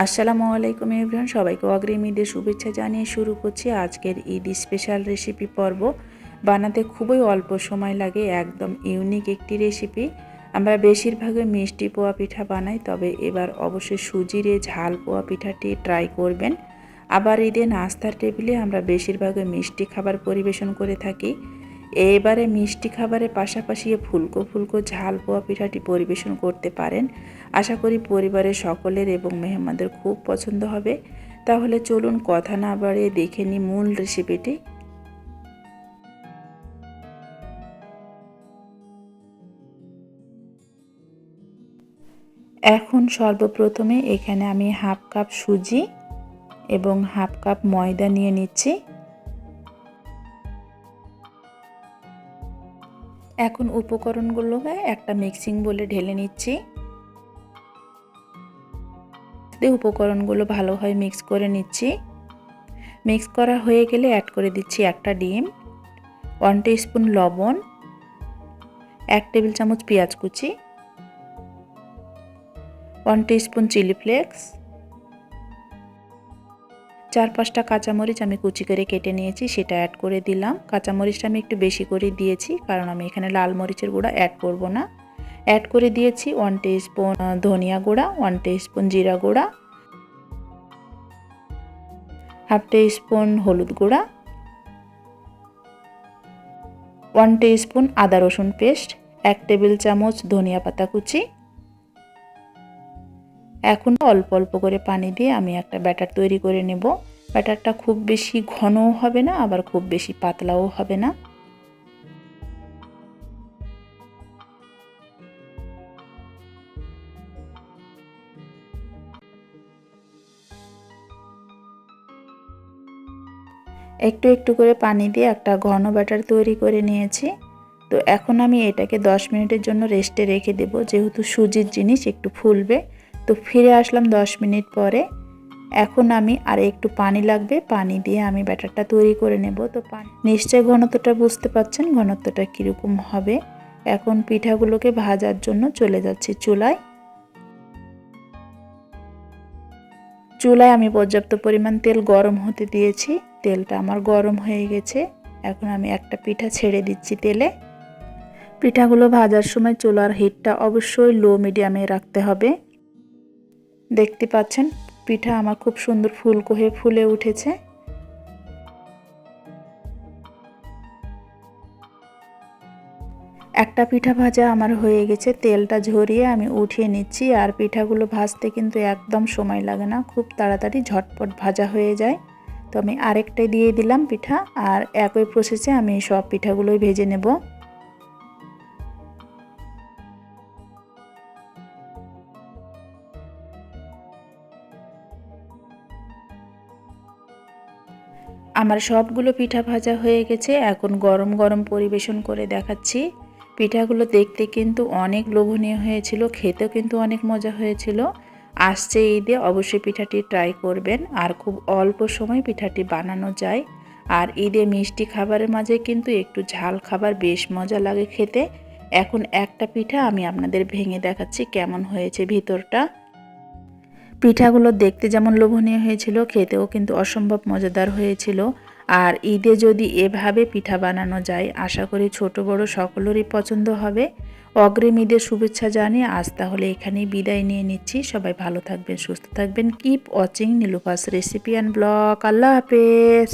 আসসালামু আলাইকুম এভরিওয়ান, সবাইকে অগ্রিম ঈদের শুভেচ্ছা জানিয়ে শুরু করছি আজকের ঈদ স্পেশাল রেসিপি পর্ব। বানাতে খুবই অল্প সময় লাগে, একদম ইউনিক একটি রেসিপি। আমরা বেশিরভাগই মিষ্টি পোয়া পিঠা বানাই, তবে এবার অবশ্যই সুজির এই ঝাল পোয়া পিঠাটি ট্রাই করবেন। আবার ঈদে নাস্তার টেবিলে আমরা বেশিরভাগই মিষ্টি খাবার পরিবেশন করে থাকি। এবারে মিষ্টি খাবারের পাশাপাশি ফুলকো ফুলকো ঝাল পোয়া পিঠাটি পরিবেশন করতে পারেন। আশা করি পরিবারের সকলের এবং মেহমানদের খুব পছন্দ হবে। তাহলে চলুন কথা না বাড়িয়ে দেখে নিই মূল রেসিপিটি এখন সর্বপ্রথমে এখানে আমি হাফ কাপ সুজি এবং হাফ কাপ ময়দা নিয়ে নিচ্ছি। এখন উপকরণগুলোকে একটা মিক্সিং বলে ঢেলে নিচ্ছি। উপকরণগুলো ভালোভাবে মিক্স করে নিচ্ছি। মিক্স করা হয়ে গেলে অ্যাড করে দিচ্ছি একটা ডিম ওয়ান স্পুন লবণ, এক টেবিল চামচ পেঁয়াজ কুচি ওয়ান স্পুন চিলি ফ্লেক্স চার পাঁচটা কাঁচামরিচ আমি কুচি করে কেটে নিয়েছি, সেটা অ্যাড করে দিলাম। কাঁচামরিচটা আমি একটু বেশি করে দিয়েছি, কারণ আমি এখানে লাল মরিচের গুঁড়া অ্যাড করব না। অ্যাড করে দিয়েছি ওয়ান স্পুন ধনিয়া গুঁড়া ওয়ান স্পুন জিরা গুঁড়া হাফ স্পুন হলুদ গুঁড়া ওয়ান স্পুন আদা রসুন পেস্ট এক টেবিল চামচ ধনিয়া পাতা কুচি এখন অল্প অল্প করে পানি দিয়ে আমি একটা ব্যাটার তৈরি করে নেব। ব্যাটারটা খুব বেশি ঘনও হবে না, আবার খুব বেশি পাতলাও হবে না। একটু একটু করে পানি দিয়ে একটা ঘন ব্যাটার তৈরি করে নিয়েছি। তো এখন আমি এটাকে 10 মিনিটের জন্য রেস্টে রেখে দেব, যেহেতু সুজির জিনিস একটু ফুলবে। তো ফিরে আসলাম 10 মিনিট পরে। এখন আমি আর একটু পানি লাগবে, পানি দিয়ে আমি ব্যাটারটা তৈরি করে নেব। তো পানি নিশ্চয় ঘনত্বটা বুঝতে পাচ্ছেন ঘনত্বটা কীরকম হবে। এখন পিঠাগুলোকে ভাজার জন্য চলে যাচ্ছি চুলায়। চুলায় আমি পর্যাপ্ত পরিমাণ তেল গরম হতে দিয়েছি। তেলটা আমার গরম হয়ে গেছে। এখন আমি একটা পিঠা ছেড়ে দিচ্ছি তেলে। পিঠাগুলো ভাজার সময় চুলার হিটটা অবশ্যই লো মিডিয়ামে রাখতে হবে। দেখতে পাচ্ছেন, পিঠা আমার খুব সুন্দর ফুলকো হয়ে ফুলে উঠেছে। একটা পিঠা ভাজা আমার হয়ে গেছে, তেলটা ঝরিয়ে আমি উঠিয়ে নিচ্ছি আর পিঠাগুলো ভাজতে কিন্তু একদম সময় লাগে না, খুব তাড়াতাড়ি ঝটপট ভাজা হয়ে যায়। তো আমি আরেকটাই দিয়ে দিলাম পিঠা আর একই প্রসেসে আমি সব পিঠাগুলোই ভেজে নেব। আমার সবগুলো পিঠা ভাজা হয়ে গেছে, এখন গরম গরম পরিবেশন করে দেখাচ্ছি। পিঠাগুলো দেখতে কিন্তু অনেক লোভনীয় হয়েছিল, খেতেও কিন্তু অনেক মজা হয়েছিল। আসছে ঈদে, অবশ্যই পিঠাটি ট্রাই করবেন, আর খুব অল্প সময় পিঠাটি বানানো যায়। আর ঈদে মিষ্টি খাবারের মাঝে কিন্তু একটু ঝাল খাবার বেশ মজা লাগে খেতে। এখন একটা পিঠা আমি আপনাদের ভেঙে দেখাচ্ছি, কেমন হয়েছে ভিতরটা। পিঠাগুলো দেখতে যেমন লোভনীয় হয়েছিল, খেতেও কিন্তু অসম্ভব মজাদার হয়েছিল। আর ঈদে যদি এভাবে পিঠা বানানো যায়, আশা করি ছোট বড় সকলেরই পছন্দ হবে। অগ্রিম ঈদের শুভেচ্ছা জানিয়ে আজ তাহলে এখানেই বিদায় নিয়ে নিচ্ছি। সবাই ভালো থাকবেন, সুস্থ থাকবেন। Keep watching Nilufa's recipe and blog আল্লাহ হাফেজ।